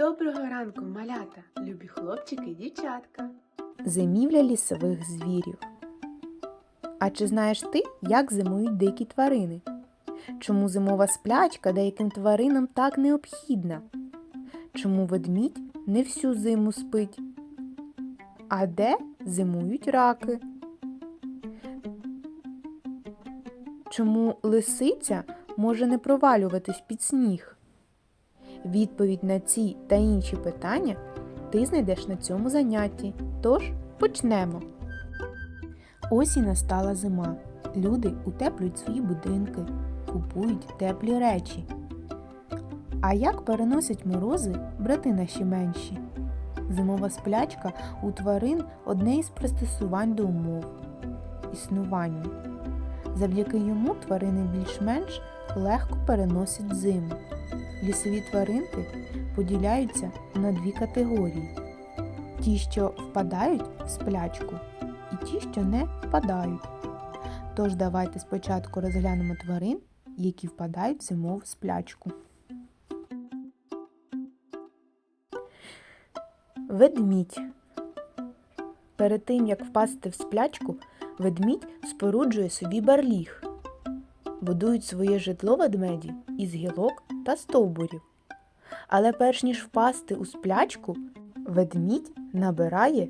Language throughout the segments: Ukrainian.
Доброго ранку, малята, любі хлопчики і дівчатка. Зимівля лісових звірів. А чи знаєш ти, як зимують дикі тварини? Чому зимова сплячка деяким тваринам так необхідна? Чому ведмідь не всю зиму спить? А де зимують раки? Чому лисиця може не провалюватись під сніг? Відповідь на ці та інші питання ти знайдеш на цьому занятті. Тож почнемо. Ось і настала зима. Люди утеплюють свої будинки, купують теплі речі. А як переносять морози брати наші менші? Зимова сплячка у тварин одне із пристосувань до умов існування. Завдяки йому тварини більш-менш легко переносять зиму. Лісові тваринки поділяються на дві категорії: ті, що впадають в сплячку, і ті, що не впадають. Тож давайте спочатку розглянемо тварин, які впадають в сплячку. Ведмідь. Перед тим, як впасти в сплячку, ведмідь споруджує собі барліг. Будують своє житло ведмеді із гілок та стовбурів. Але перш ніж впасти у сплячку, ведмідь набирає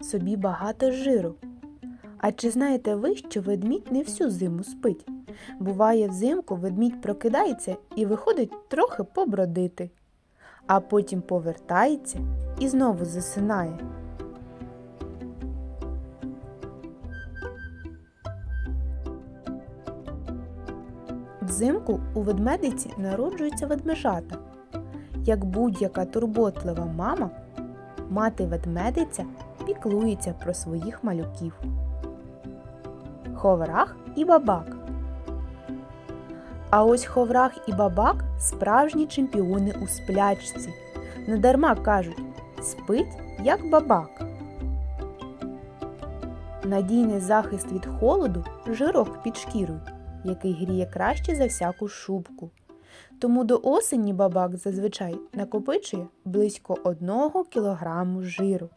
собі багато жиру. А чи знаєте ви, що ведмідь не всю зиму спить? Буває, взимку ведмідь прокидається і виходить трохи побродити, а потім повертається і знову засинає. Взимку у ведмедиці народжуються ведмежата. Як будь-яка турботлива мама, мати ведмедиця піклується про своїх малюків. Ховрах і бабак. А ось ховрах і бабак справжні чемпіони у сплячці. Недарма кажуть спить як бабак. Надійний захист від холоду жирок під шкірою, який гріє краще за всяку шубку. Тому до осені бабак зазвичай накопичує близько 1 кг жиру.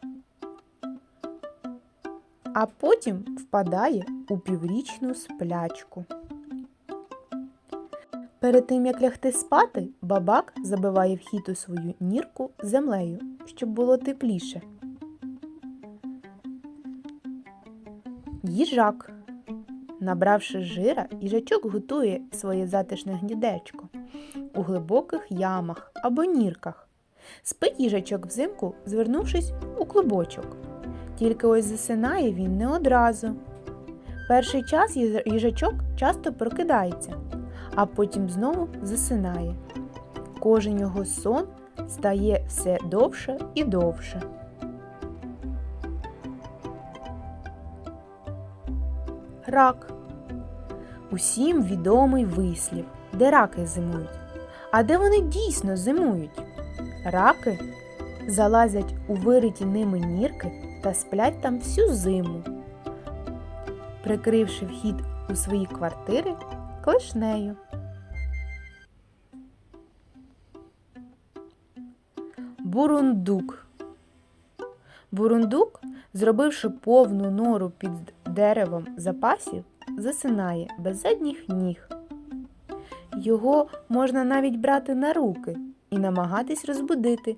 А потім впадає у піврічну сплячку. Перед тим як лягти спати, бабак забиває вхід у свою нірку землею, щоб було тепліше. Їжак. Набравши жира, їжачок готує своє затишне гнідечко у глибоких ямах або нірках. Спить їжачок взимку, звернувшись у клубочок. Тільки ось засинає він не одразу. Перший час їжачок часто прокидається, а потім знову засинає. Кожен його сон стає все довше і довше. Рак. Усім відомий вислів, де раки зимують. А де вони дійсно зимують? Раки залазять у вириті ними нірки та сплять там всю зиму, прикривши вхід у свої квартири клешнею. Бурундук. Бурундук, зробивши повну нору під деревом запасів, засинає без задніх ніг. Його можна навіть брати на руки і намагатись розбудити.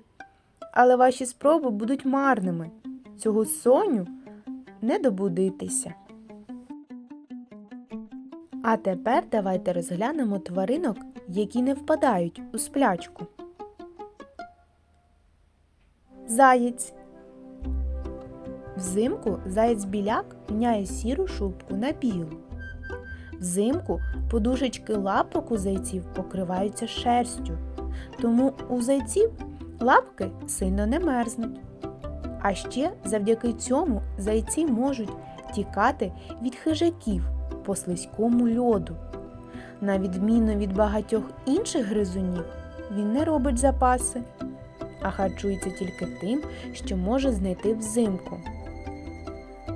Але ваші спроби будуть марними. Цього соню не добудитися. А тепер давайте розглянемо тваринок, які не впадають у сплячку. Заєць. Взимку заєць-біляк міняє сіру шубку на білу. Взимку подушечки лапок у зайців покриваються шерстю, тому у зайців лапки сильно не мерзнуть. А ще завдяки цьому зайці можуть тікати від хижаків по слизькому льоду. На відміну від багатьох інших гризунів, він не робить запаси, а харчується тільки тим, що може знайти взимку.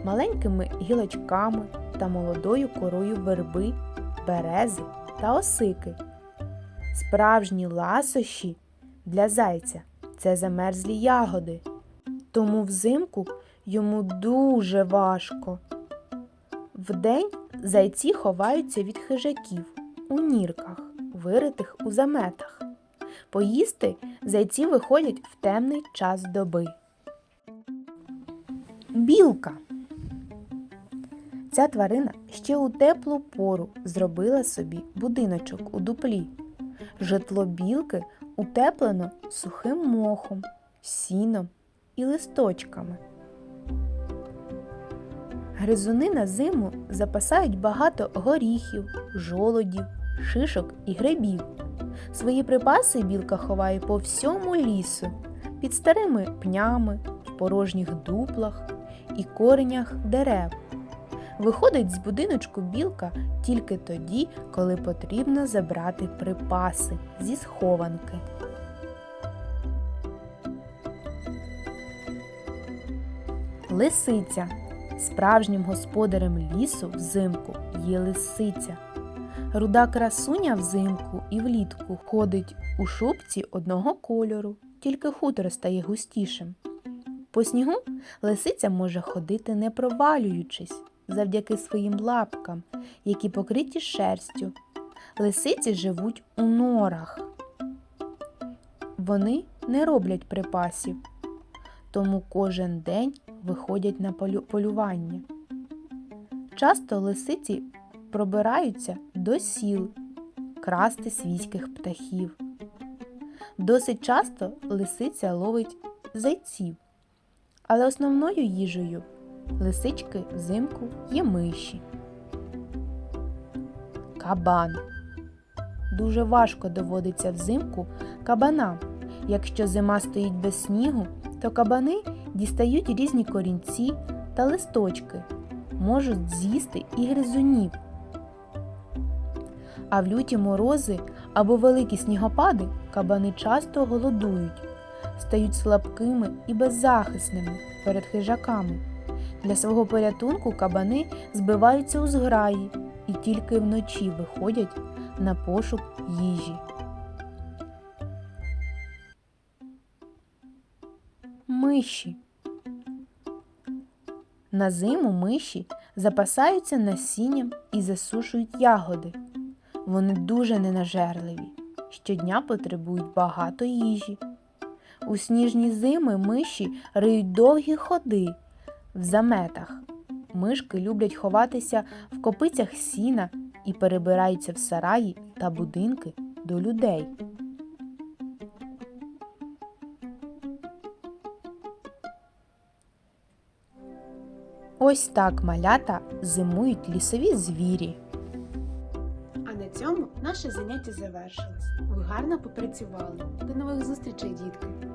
Маленькими гілочками та молодою корою верби, берези та осики. Справжні ласощі для зайця це замерзлі ягоди. Тому взимку йому дуже важко. Вдень зайці ховаються від хижаків у нірках, виритих у заметах. Поїсти зайці виходять в темний час доби. Білка. Ця тварина ще у теплу пору зробила собі будиночок у дуплі. Житло білки утеплено сухим мохом, сіном і листочками. Гризуни на зиму запасають багато горіхів, жолодів, шишок і грибів. Свої припаси білка ховає по всьому лісу, під старими пнями, в порожніх дуплах і коренях дерев. Виходить з будиночку білка тільки тоді, коли потрібно забрати припаси зі схованки. Лисиця. Справжнім господарем лісу взимку є лисиця. Руда красуня взимку і влітку ходить у шубці одного кольору, тільки хутор стає густішим. По снігу лисиця може ходити не провалюючись завдяки своїм лапкам, які покриті шерстю. Лисиці живуть у норах. Вони не роблять припасів, тому кожен день виходять на полю- полювання. Часто лисиці пробираються до сіл красти свійських птахів. Досить часто лисиця ловить зайців, але основною їжею лисички взимку є миші. Кабан. Дуже важко доводиться взимку кабанам. Якщо зима стоїть без снігу, то кабани дістають різні корінці та листочки, можуть з'їсти і гризунів. А в люті морози або великі снігопади кабани часто голодують, стають слабкими і беззахисними перед хижаками. Для свого порятунку кабани збиваються у зграї і тільки вночі виходять на пошук їжі. Миші. На зиму миші запасаються насінням і засушують ягоди. Вони дуже ненажерливі, щодня потребують багато їжі. У сніжні зими миші риють довгі ходи в заметах. Мишки люблять ховатися в копицях сіна і перебираються в сараї та будинки до людей. Ось так малята зимують лісові звірі. А на цьому наше заняття завершилось. Ви гарно попрацювали. До нових зустрічей, дітки!